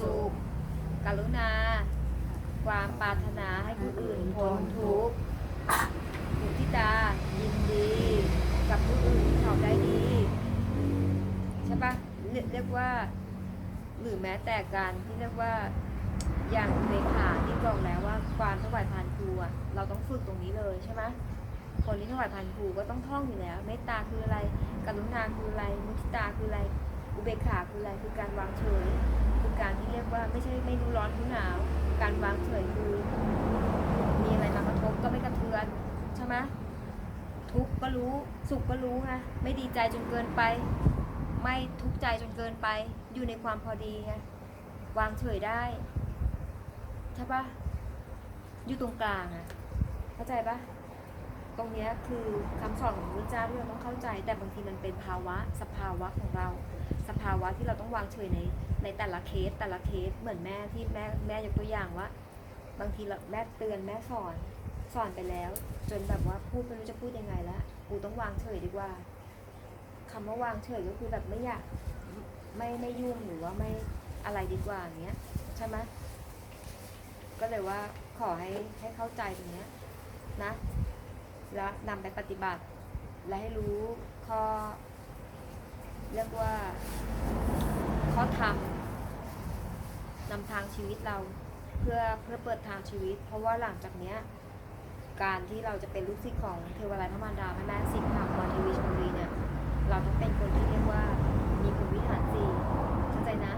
สุข กรุณา ความปรารถนาให้ผู้อื่นพ้นทุกข์มุทิตายินดี กับผู้อื่นที่เขาได้ดี ใช่ปะเรียกว่า หรือแม้แต่การที่เรียกว่าอย่างเลขาที่บอกแล้วว่าความถวายพานครูเราต้องฝึกตรงนี้เลยใช่ไหมคนที่ถวายพานครูก็ต้องท่องอยู่แล้วเมตตาคืออะไร กรุณาคืออะไรมุทิตาคืออะไร อุเบกขาคืออะไรคือการวางเฉย การที่เรียกว่าไม่ใช่ไม่รู้ร้อนรู้หนาว การวางเฉยคือมีอะไรมากระทบก็ไม่กระเทือนใช่ไหมทุกข์ก็รู้สุขก็รู้ไงไม่ดีใจจนเกินไป ไม่ทุกข์ใจจนเกินไป อยู่ในความพอดีไงวางเฉยได้ใช่ปะอยู่ตรงกลางอะเข้าใจปะตรงนี้คือคำสอนของพระเจ้าที่เราต้องเข้าใจ แต่บางทีมันเป็นภาวะ สภาวะของเรา สภาวะที่เราต้องวางเฉยใน ในแต่ละเคสแต่ละเคสเหมือนแม่ที่แม่แม่ยกตัวอย่างว่า บางทีเราแม่เตือนแม่สอนสอนไปแล้ว จนแบบว่าพูดไม่รู้จะพูดยังไงละกูต้องวางเฉยดีกว่าคำว่าวางเฉยก็คือแบบไม่อยากไม่ไม่ยุ่งหรือว่าไม่อะไรดีกว่าอย่างเงี้ยใช่ไหมก็เลยว่าขอให้ให้เข้าใจตรงเนี้ยนะ แล้วนำไปปฏิบัติ และให้รู้ข้อ เรียกว่า ข้อธรรมนำทางชีวิตเราเพื่อเพื่อเปิดทางชีวิต เพราะว่าหลังจากเนี้ยการที่เราจะเป็นลูกศิษย์ของเทวราชพระมารดาพระแม่สิงห์ขาวรเทวีชลบุรีเนี่ยเราต้องเป็นคนที่เรียกว่ามีพรหมวิหารสี่เข้าใจนะ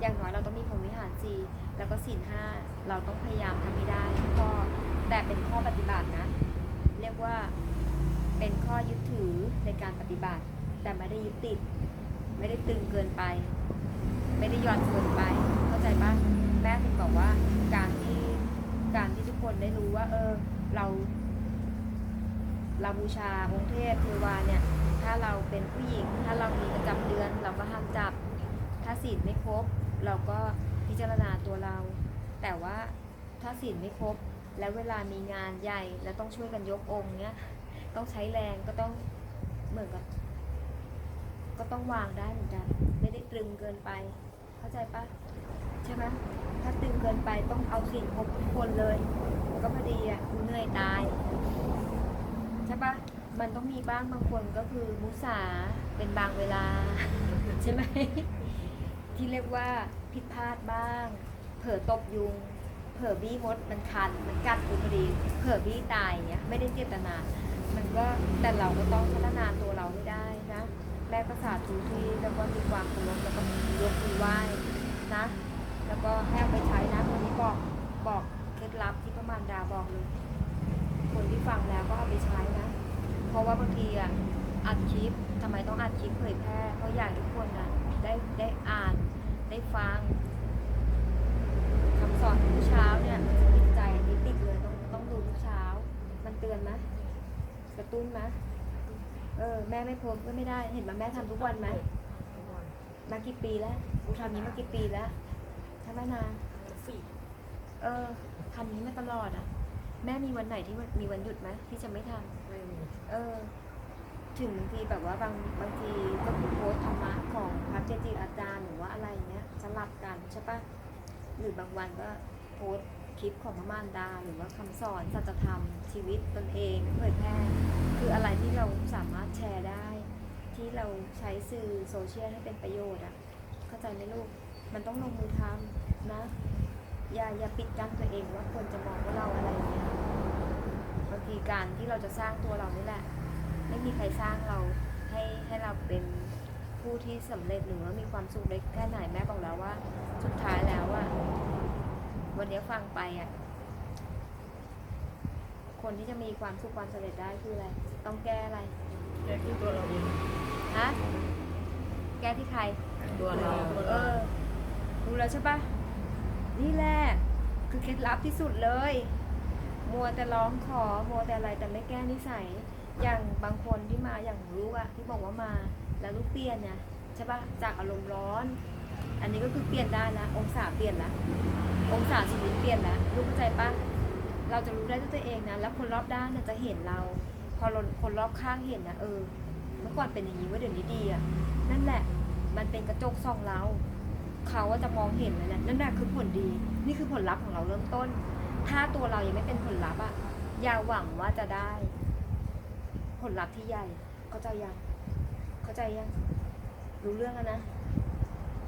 อย่างน้อยเราต้องมีพรหมวิหารสี่แล้วก็ศีลห้าเราต้องพยายามทำให้ได้ข้อแต่เป็นข้อปฏิบัตินะ เรียกว่าเป็นข้อยึดถือในการปฏิบัติ แต่ไม่ได้ยึดติด ไม่ได้ตึงเกินไป ไม่ได้ย่อนเกินไป เข้าใจปะแม่ถึงบอกว่าการที่การที่ทุกคนได้รู้ว่า เออ เราเราบูชาองค์เทพเทวาเนี่ย ถ้าเราเป็นผู้หญิง ถ้าเรามีประจำเดือน เราก็ห้ามจับ ถ้าศีลไม่ครบ เราก็พิจารณาตัวเรา แต่ว่าถ้าศีลไม่ครบ แล้วเวลามีงานใหญ่แล้วต้องช่วยกันยกองค์เนี้ย ต้องใช้แรงก็ต้องเหมือนกับ ก็ต้องวางได้เหมือนกัน ไม่ได้ตรึงเกินไป เข้าใจปะใช่ไหมถ้าตึงเกินไปต้องเอาสิ่งครบทุกคนเลย ก็พอดีอะกูเหนื่อยตาย ใช่ปะมันต้องมีบ้างบางคนก็คือมุสาเป็นบางเวลา ใช่ไหมที่เรียกว่าผิดพลาดบ้าง เผลอตบยุง เผลอบี้มดมันคัน มันกัดกูพอดี เผลอบี้ตายเงี้ยไม่ได้เจตนา มันก็แต่เราก็ต้องพัฒนาตัวเราให้ได้นะ แม่ก็สาธุที่แล้วก็มีความเคารพแล้วก็ยกมือไหว้นะ แล้วก็ให้เอาไปใช้นะคนนี้บอกบอกเคล็ดลับที่พระมารดาบอกเลยคนที่ฟังแล้วก็เอาไปใช้นะ เพราะว่าบางทีอะอัดคลิปทำไมต้องอัดคลิปเผยแพร่เพราะอยากให้ทุกคนนะได้ได้อ่านได้ฟังคำสอนทุกเช้าเนี่ยมันจะติดใจนนี้ติดเลยต้องต้องดูทุกเช้า มันเตือนไหมกระตุ้นไหม เออแม่ไม่โพสต์ก็ไม่ได้ เห็นไหมแม่ทำทุกวันไหมมากี่ปีแล้วกูทำนี้มากี่ปีแล้วทำไมนาน สี่เออทำนี้มาตลอดอะ แม่มีวันไหนที่มีวันหยุดไหมที่จะไม่ทำไม่มีเออ ถึงบางทีแบบว่าบางบางทีก็คือโพสต์ธรรมะของพระเกจิอาจารย์หรือว่าอะไรเงี้ยสลับกันใช่ปะหรือบางวันก็โพสต์ คลิปของพระมารดา หรือว่าคำสอนสัจธรรมชีวิตตนเองเผยแพร่คืออะไรที่เราสามารถแชร์ได้ ที่เราใช้สื่อโซเชียลให้เป็นประโยชน์อะเข้าใจไหมลูกมันต้องลงมือทำนะ อย่าอย่าปิดกั้นตัวเองว่าคนจะมองว่าเราอะไรเงี้ยบางทีการที่เราจะสร้างตัวเรานี่แหละ ไม่มีใครสร้างเราให้ให้เราเป็นผู้ที่สำเร็จหรือว่ามีความสุขได้แค่ไหนแม่บอกแล้วว่า สุดท้ายแล้วว่า วันนี้ฟังไปอะ คนที่จะมีความสุขความสำเร็จได้คืออะไร ต้องแก้อะไรแค่ที่ตัวเราเองฮะ แก้ที่ใคร ตัวเราตัวเอเราอรู้แล้วใช่ปะนี่แหละ คือเคล็ดลับที่สุดเลย มัวแต่ร้องขอ มัวแต่อะไรแต่ไม่แก้นิสัย อย่างบางคนที่มาอย่างลูกอะที่บอกว่ามา แล้วลูกเปลี่ยนเนี่ยใช่ปะจากอารมณ์ร้อน อันนี้ก็คือเปลี่ยนได้ละองศาเปลี่ยนละองศาชีวิตเปลี่ยนละลูกเข้ใจปะเราจะรู้ได้ด้วยตัวเองนะ แล้วคนรอบด้านจะเห็นเรา พอคนรอบข้างเห็นนะเออ เมื่อก่อนเป็นอย่างนี้ว่าเดี๋ยวนี้ดีอะนั่นแหละ มันเป็นกระจกส่องเรา เขาว่าจะมองเห็นเลยนะนั่นแหละคือผลดี นี่คือผลลัพธ์ของเราเริ่มต้น ถ้าตัวเรายังไม่เป็นผลลัพธ์อะอย่าหวังว่าจะได้ ผลลัพธ์ที่ใหญ่ เข้าใจยัง เข้าใจยัง รู้เรื่องแล้วนะ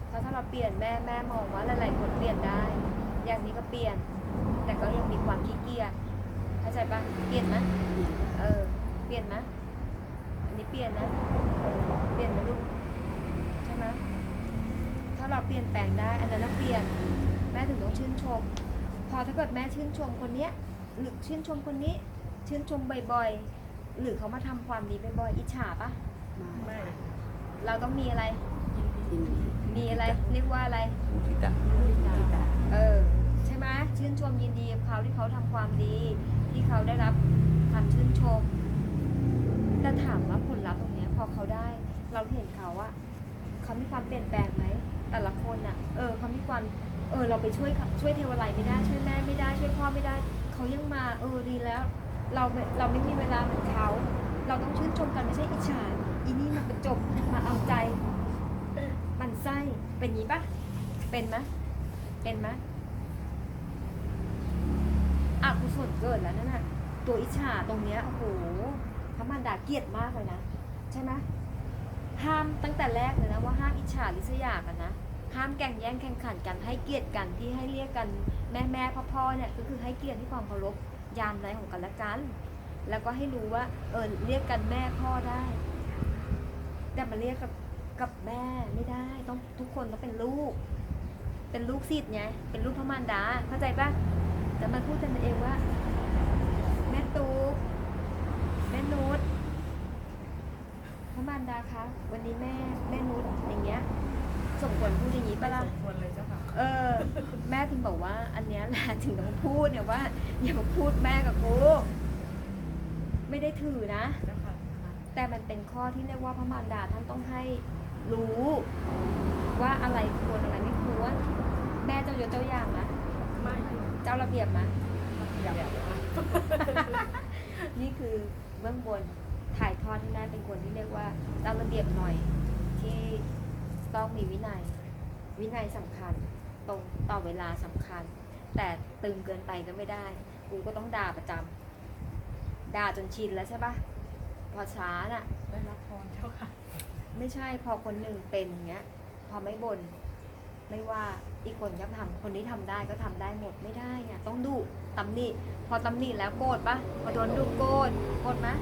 เพราะถ้าเราเปลี่ยนแม่แม่มองว่าหลายๆคนเปลี่ยนได้ อย่างนี้ก็เปลี่ยน แต่ก็ยังมีความขี้เกียจเข้าใจปะเปลี่ยนไหมเออ เปลี่ยนไหมอันนี้เปลี่ยนนะเออเปลี่ยนไหมลูกใช่ไหมถ้าเราเปลี่ยนแปลงได้ อันนั้นเราเปลี่ยน แม่ถึงต้องชื่นชม พอถ้าเกิดแม่ชื่นชมคนเนี้ยหรือชื่นชมคนนี้ ชื่นชมบ่อยๆหรือเขามาทำความดีบ่อยๆอิจฉาปะไม่เราต้องมีอะไร ยินดีมีอะไรเรียกว่าอะไร มุทิตา เออใช่ไหมชื่นชมยินดีกับเขาที่เขาทำความดี ที่เขาได้รับคำชื่นชม แต่ถามว่าผลลัพธ์ตรงเนี้ยพอเขาได้ เราเห็นเขาว่าเขามีความเปลี่ยนแปลงไหมแต่ละคนอะเออเขามีความเออ เราไปช่วยเขาช่วยเทวไลยไม่ได้ช่วยแม่ไม่ได้ช่วยพ่อไม่ได้เขายังมาเออดีแล้ว เราไม่เราไม่มีเวลาเหมือนเขา เราต้องชื่นชมกันไม่ใช่อิจฉาอีนี่มันเป็นจบมาเอาใจมัน ไส้เป็นงี้ปะเป็นไหมเป็นไหมอกุศลเกิดแล้วนั่นน่ะตัวอิจฉาตรงเนี้ยโอ้โหพระมารดาเกลียดมากเลยนะ ใช่ไหมห้ามตั้งแต่แรกเลยนะว่าห้ามอิจฉาริษยากันนะห้ามแข่งแย่งแข่งขันกันให้เกียรติกันที่ให้เรียกกันแม่แม่พ่อพ่อเนี่ยก็คือให้เกียรติที่ความเคารพยามไรของกันและกัน แล้วก็ให้รู้ว่าเออเรียกกันแม่พ่อได้ แต่มาเรียกกับกับแม่ ต้องทุกคนต้องเป็นลูก เป็นลูกศิษย์ไงเป็นลูกพระมารดาเข้าใจปะแต่มันพูดกันเองว่า แม่ตูกแม่นุชพระมารดาคะวันนี้แม่แม่นุชอย่างเงี้ยสมควรพูดอย่างนี้ปะล่ะสมควรเลยเจ้าค่ะเออ แม่ถึงบอกว่า อันเนี้ยแหละถึงต้องพูดเนี่ยว่าอย่ามาพูดแม่กับกูไม่ได้ถือนะเจ้าค่ะแต่มันเป็นข้อที่เรียกว่าพระมารดาท่านต้องให้ รู้ว่าอะไรควรอะไรไม่ควรแม่เจ้ายศเจ้าอย่างนะไม่เจ้าระเบียบนะอยากอยากนี่คือเบื้องบนถ่ายทอดให้แม่เป็นคนที่เรียกว่าเจ้าระเบียบหน่อยที่ต้องมีวินัย วินัยสำคัญ ตรงต่อเวลาสำคัญ แต่ตึงเกินไปก็ไม่ได้ กูก็ต้องด่าประจำด่าจนชินแล้วใช่ปะพอช้าน่ะได้รับพรเจ้าค่ะ ไม่ใช่พอคนหนึ่งเป็นอย่างเงี้ย พอไม่บน่นไม่ว่าอีกคนก็ทำคนนี้ทำได้ก็ทำได้หมดไม่ได้เนี่ยต้องดุตำหนิพอตำหนิแล้วโกรธปะพอโดนดุโกรธโกรธมะ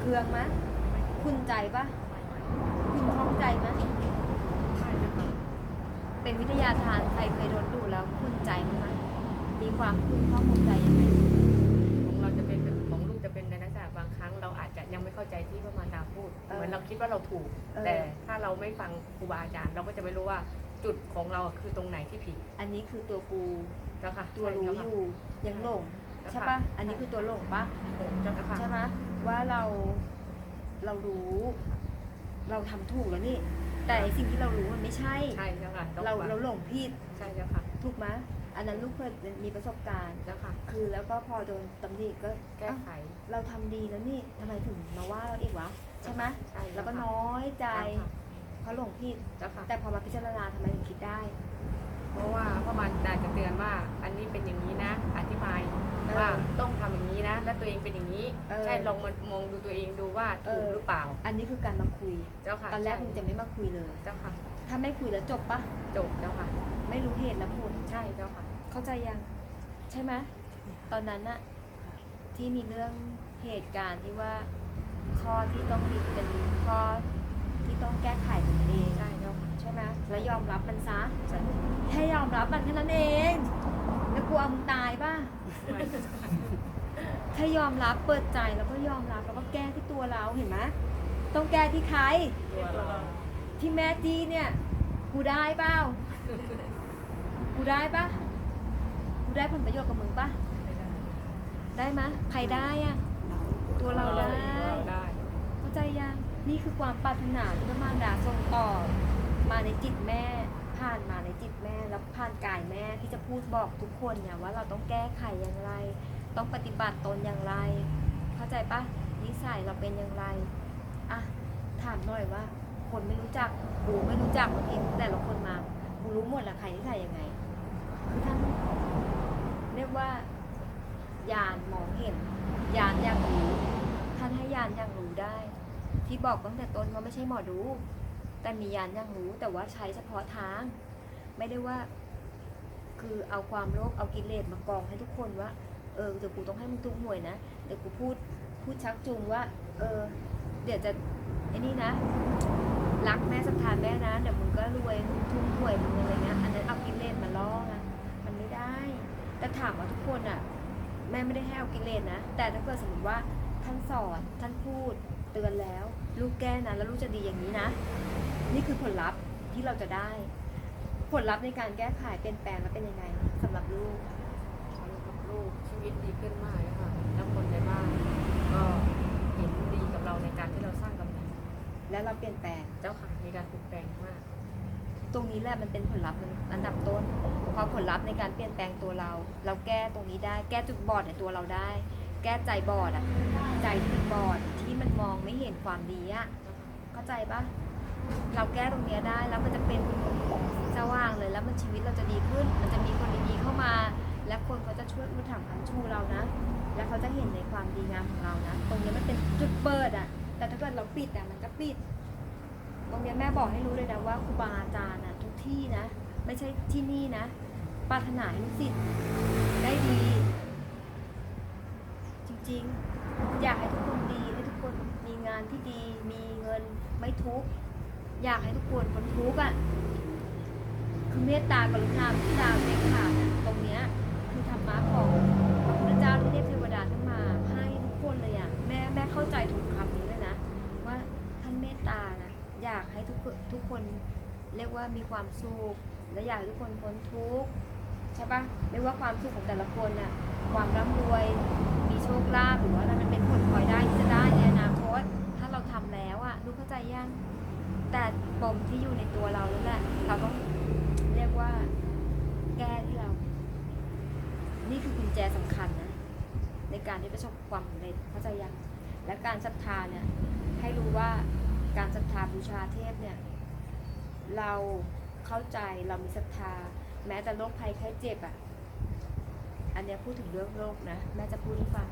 เคืองมะคุณใจปะคุณคล่องใจมะเป็นวิทยาทานใครเคยโดนดุแล้วคุณใจมั้ยมมีความคุณข้องใจยังไง เข้าใจที่พระมารดาพูด เหมือนเราคิดว่าเราถูก แต่ถ้าเราไม่ฟังครูบาอาจารย์ เราก็จะไม่รู้ว่าจุดของเราคือตรงไหนที่ผิด อันนี้คือตัวกูเจ้าค่ะตัวรู้อยู่ยังหลงใช่ปะอันนี้คือตัวหลงปะเจ้าค่ะใช่ไหมว่าเราเรารู้ เราทำถูกแล้วนี่ แต่ไอ้สิ่งที่เรารู้มันไม่ใช่ใช่เจ้าค่ะต้องเราฟังเราหลงผิดใช่เจ้าค่ะถูกไหม อันนั้นลูกเคยมีประสบการณ์เจ้าค่ะ คือแล้วก็พอโดนตำหนิก็แก้เอ้าไข เราทำดีแล้วนี่ทำไมถึงมาว่าเราอีกวะใช่ไหมใช่แล้วก็น้อยใจใช่ค่ะเพราะหลงผิด เจ้าค่ะ แต่พอมาพิจารณาทำไมถึงคิดได้ เพราะว่าพระมารดาจะเตือนว่า อันนี้เป็นอย่างนี้นะ อธิบายว่าต้องทำอย่างนี้นะ และตัวเองเป็นอย่างนี้เออใช่ลองมามองดูตัวเองดูว่าเอถูกอหรือเปล่า อันนี้คือการมาคุย เจ้าค่ะตอนแรกใช่มึงจะไม่มาคุยเลย เจ้าค่ะ ถ้าไม่คุยแล้วจบปะจบเจ้าค่ะ ไม่รู้เหตุและผล ใช่เจ้าค่ะเข้าใจยัง ใช่ไหมตอนนั้นอะที่มีเรื่องเหตุการณ์ที่ว่าข้อที่ต้องมีเป็นข้อที่ต้องแก้ไขตัวเองใช่เจ้าค่ะใช่ไหมแล้วยอมรับมันซะใช่แค่ยอมรับมันแค่นั้นเองแล้วกลัวมึงตายป่ะแค่ยอมรับเปิดใจแล้วก็ยอมรับแล้วก็แก้ที่ตัวเราเห็นไหมต้องแก้ที่ใครตัวเราที่แม่จีเนี่ย กูได้เปล่า กูได้ปะกูได้ผลประโยชน์กับมึงปะได้มะใครได้อะตัวเราได้เข้าใจยังนี่คือความปรารถนาที่พระมารดาส่งต่อมาในจิตแม่ ผ่านมาในจิตแม่แล้วผ่านกายแม่ที่จะพูดบอกทุกคนเนี่ยว่าเราต้องแก้ไขอย่างไร ต้องปฏิบัติตนอย่างไร เข้าใจปะนิสัยเราเป็นอย่างไรอะถามหน่อยว่า คนไม่รู้จักกูไม่รู้จักบางทีแต่ละคนมากูรู้หมดละใครที่ใส่ยังไง คือท่านเรียกว่าญาณมองเห็นญาณอย่างรู้ท่านให้ญาณอย่างรู้ได้ ที่บอกตั้งแต่ต้นว่าไม่ใช่หมอดู แต่มีญาณอย่างรู้แต่ว่าใช้เฉพาะทาง ไม่ได้ว่า คือเอาความโลภเอากิเลสมากองให้ทุกคนว่าเออเดี๋ยวกูต้องให้มึงตุ้งหวยนะเดี๋ยวกูพูดพูดชักจูงว่า เออ เดี๋ยวจะไอ้นี่นะรักแม่สัมทานแม่นะเดี๋ยวมึงก็รวยมึงทุ่มหวยมึงอะไรเงี้ยอันนั้นเอากิเลสมาล่อไงมันไม่ได้ แต่ถามว่าทุกคนอะแม่ไม่ได้ให้เอากิเลสนะ แต่ถ้าเกิดสมมติว่าท่านสอนท่านพูดเตือนแล้ว ลูกแก้นะแล้วลูกจะดีอย่างนี้นะ นี่คือผลลัพธ์ที่เราจะได้ ผลลัพธ์ในการแก้ไขเปลี่ยนแปลงแล้วเป็นยังไงสำหรับลูกสำหรับลูกชีวิตดีขึ้นมากเลยค่ะแล้วคนในบ้านก็เห็นดีกับเราในการที่เราสร้างกำแพงและเราเปลี่ยนแปลงเจ้าค่ะมีการเปลี่ยนแปลงมาก ตรงนี้แหละมันเป็นผลลัพธ์อันดับต้นพอผลลัพธ์ในการเปลี่ยนแปลงตัวเรา เราแก้ตรงนี้ได้ แก้จุดบอดในตัวเราได้ แก้ใจบอดอะใจที่บอดที่มันมองไม่เห็นความดีอะเข้าใจปะเราแก้ตรงนี้ได้แล้วมันจะเป็นสว่างเลยแล้วมันชีวิตเราจะดีขึ้น มันจะมีคนดีๆเข้ามา และคนเขาจะช่วยอุปถัมภ์ค้ำชูเรานะ และเขาจะเห็นในความดีงามของเรานะ ตรงนี้มันเป็นจุดเปิดอะแต่ถ้าเกิดเราปิดอะมันก็ปิด ตรงเนี้ยแม่บอกให้รู้เลยนะว่าครูบาอาจารย์นะทุกที่นะ ไม่ใช่ที่นี่นะปรารถนาให้ลูกศิษย์ได้ดี จริงๆ อยากให้ทุกคนดีให้ทุกคนมีงานที่ดี มีเงินไม่ทุกข์อยากให้ทุกคนคนทุกข์อะคือเมตตากรุณาพิดาเมตตาน่ะตรงเนี้ยคือธรรมะของพระพุทธเจ้าที่เทพเทวดาท่านมาให้ทุกคนเลยอะแม่แม่เข้าใจถูกคำนี้เลยนะ ว่าท่านเมตตานะ อยากให้ทุกคนทุกคนเรียกว่ามีความสุขและอยากให้ทุกคนพ้นทุกข์ใช่ปะไม่ว่าความสุขของแต่ละคนน่ะความร่ำรวยมีโชคลาภหรือว่าอะไรมันเป็นผลพลอยได้ที่จะได้ในอนาคตถ้าเราทำแล้วอะลูกเข้าใจยังแต่ปมที่อยู่ในตัวเราแล้วแหละเราต้องเรียกว่าแก้ที่เรา นี่คือกุญแจสำคัญนะในการที่ประสบความสำเร็จเข้าใจยังและการศรัทธาเนี่ยให้รู้ว่า การศรัทธาบูชาเทพเนี่ย เราเข้าใจเรามีศรัทธา แม้แต่โรคภัยไข้เจ็บอะ่ะ อันเนี้ยพูดถึงเรื่องโรคนะ แม่จะพูดให้ฟัง